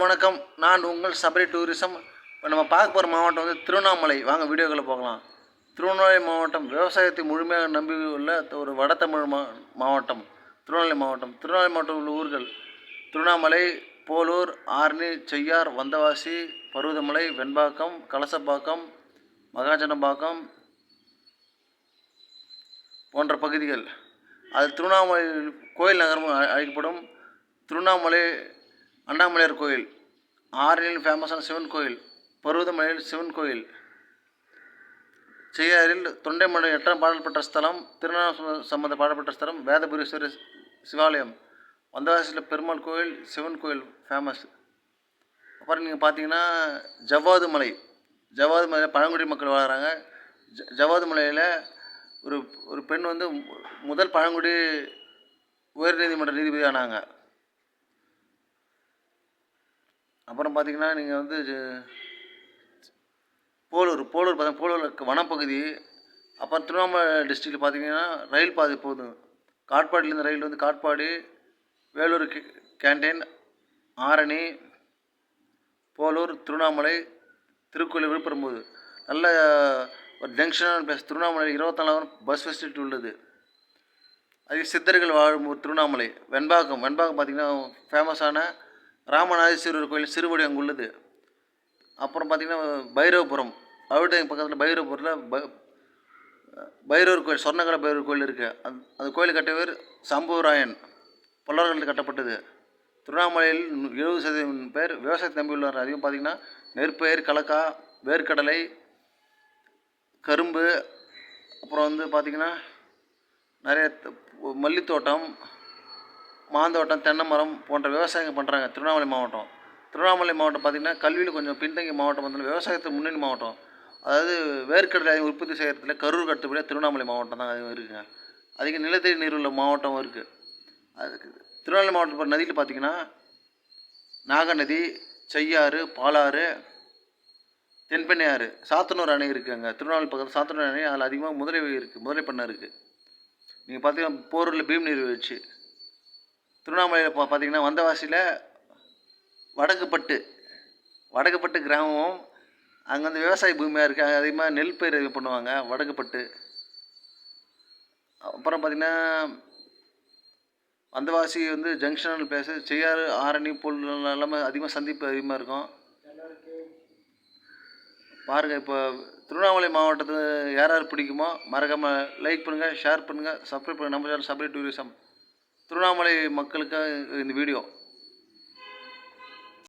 வணக்கம். நான் உங்கள் சபரி டூரிசம். இப்போ நம்ம பார்க்க போகிற மாவட்டம் வந்து திருவண்ணாமலை. வாங்க வீடியோக்களை போகலாம். திருவண்ணாமலை மாவட்டம் விவசாயத்தை முழுமையாக நம்பி உள்ள ஒரு வட தமிழ் மா மாவட்டம். திருவண்ணாமலை மாவட்டம். திருவண்ணாமலை மாவட்டம் உள்ள ஊர்கள். திருவண்ணாமலை போலூர் ஆர்னி செய்யார் வந்தவாசி பருவதமலை வெண்பாக்கம் கலசப்பாக்கம் மகாஜனபாக்கம் போன்ற பகுதிகள். அது திருவண்ணாமலை கோயில் நகரம் அழைக்கப்படும். திருவண்ணாமலை அண்ணாமலையார் கோயில் ஆறில் ஃபேமஸான சிவன் கோயில் பருவதமலையில் சிவன் கோயில் செய்யாறில் தொண்டைமலை எட்டாம் பாடல் பெற்ற ஸ்தலம் திருநாள சம்பந்த பாடப்பட்ட ஸ்தலம் வேதபுரீஸ்வரர் சிவாலயம் வந்தவாசியில் பெருமாள் கோயில் சிவன் கோயில் ஃபேமஸ் அப்புறம் நீங்கள் பார்த்தீங்கன்னா ஜவ்வாது மலை ஜவ்வாது மலையில் பழங்குடி மக்கள் வாழ்கிறாங்க ஜ ஜவ்வாது மலையில் ஒரு ஒரு பெண் வந்து மு- முதல் பழங்குடி உயர்நீதிமன்ற நீதிபதி ஆனாங்க அப்புறம் பார்த்தீங்கன்னா நீங்கள் வந்து போலூர் போலூர் பார்த்தா போலூர் வனப்பகுதி அப்புறம் திருவண்ணாமலை டிஸ்ட்ரிக்டில் பார்த்தீங்கன்னா ரயில் பாதை போதும் காட்பாடிலேருந்து ரயில் வந்து காட்பாடி வேலூர் கேண்டீன் ஆரணி போலூர் திருவண்ணாமலை திருக்கோயில் விழுப்புரம் போது நல்ல ஒரு ஜங்ஷனான பிளேஸ் திருவண்ணாமலை இருபத்தாலாயிரம் பஸ் ஃபெசிலிட்டி உள்ளது. அதே சித்தர்கள் வாழும் ஊர் திருவண்ணாமலை. வெண்பாக்கம். வெண்பாக்கம் பார்த்திங்கன்னா ஃபேமஸான ராமநாதீஸ்வரர் கோயில் சிறுவடி அங்கே உள்ளது அப்புறம் பார்த்திங்கன்னா பைரவபுரம். அவிட்டங்க பக்கத்தில் பைரவபுரத்தில் ப பைரவர் கோயில் சொர்ணகர பைரவர் கோயில் இருக்குது அந்த அந்த கோயில் கட்டியவர் சம்புவராயன். பல்லவர்கள் கட்டப்பட்டது. திருவண்ணாமலையில் எழுபது சதவீதம் பேர் விவசாயத்தை நம்பியுள்ளார் அதிகம் பார்த்திங்கன்னா நெற்பயிர் கலக்கா வேர்க்கடலை கரும்பு அப்புறம் வந்து பார்த்திங்கன்னா நிறைய மல்லித்தோட்டம் மாந்தோட்டம் தென்னை மரம் போன்ற விவசாயங்கள் பண்ணுறாங்க திருவண்ணாமலை மாவட்டம். திருவண்ணாமலை மாவட்டம் பார்த்திங்கன்னா கல்வியில் கொஞ்சம் பின்தங்கிய மாவட்டம் வந்து விவசாயத்துக்கு முன்னணி மாவட்டம். அதாவது வேர்க்கடலை அதிகம் உற்பத்தி செய்கிறதுல கரூர் கட்டுப்படியாக திருவண்ணாமலை மாவட்டம் தான் அதிகம் இருக்குங்க. அதிக நிலத்தடி நீர் உள்ள மாவட்டம் இருக்குது அதுக்கு திருவண்ணாமலை மாவட்டம் நதியில் பார்த்திங்கன்னா நாகநதி செய்யாறு பாலாறு தென்பெண்ணை ஆறு சாத்தனூர் அணை இருக்குது அங்கே திருவண்ணாமலை பக்கத்தில் சாத்தனூர் அணை அதில் அதிகமாக முதலை இருக்குது முதலை பண்ணை இருக்குது நீங்கள் பார்த்தீங்கன்னா போரூரில் பீம் நீர்வீழ்ச்சி திருவண்ணாமலையில் பா பார்த்தீங்கன்னா வந்தவாசியில் வடக்குப்பட்டு வடக்குப்பட்டு கிராமம் அங்கே வந்து விவசாய பூமியாக இருக்குது அங்கே அதிகமாக நெல் பயிர் இது பண்ணுவாங்க வடக்குப்பட்டு. அப்புறம் பார்த்திங்கன்னா வந்தவாசி வந்து ஜங்ஷனல் பிளேஸு செய்யாறு ஆரணி புல் எல்லாமே அதிகமாக சந்திப்பு அதிகமாக இருக்கும். பாருங்கள் இப்போ திருவண்ணாமலை மாவட்டத்தில் யார் யார் பிடிக்குமோ மறக்காமல் லைக் பண்ணுங்கள் ஷேர் பண்ணுங்கள் சப்ஸ்கிரைப் பண்ணுங்கள் நம்ம சேனல் சப்ரேட் டூரிசம் திருவண்ணாமலை மக்களுக்கு இந்த வீடியோ.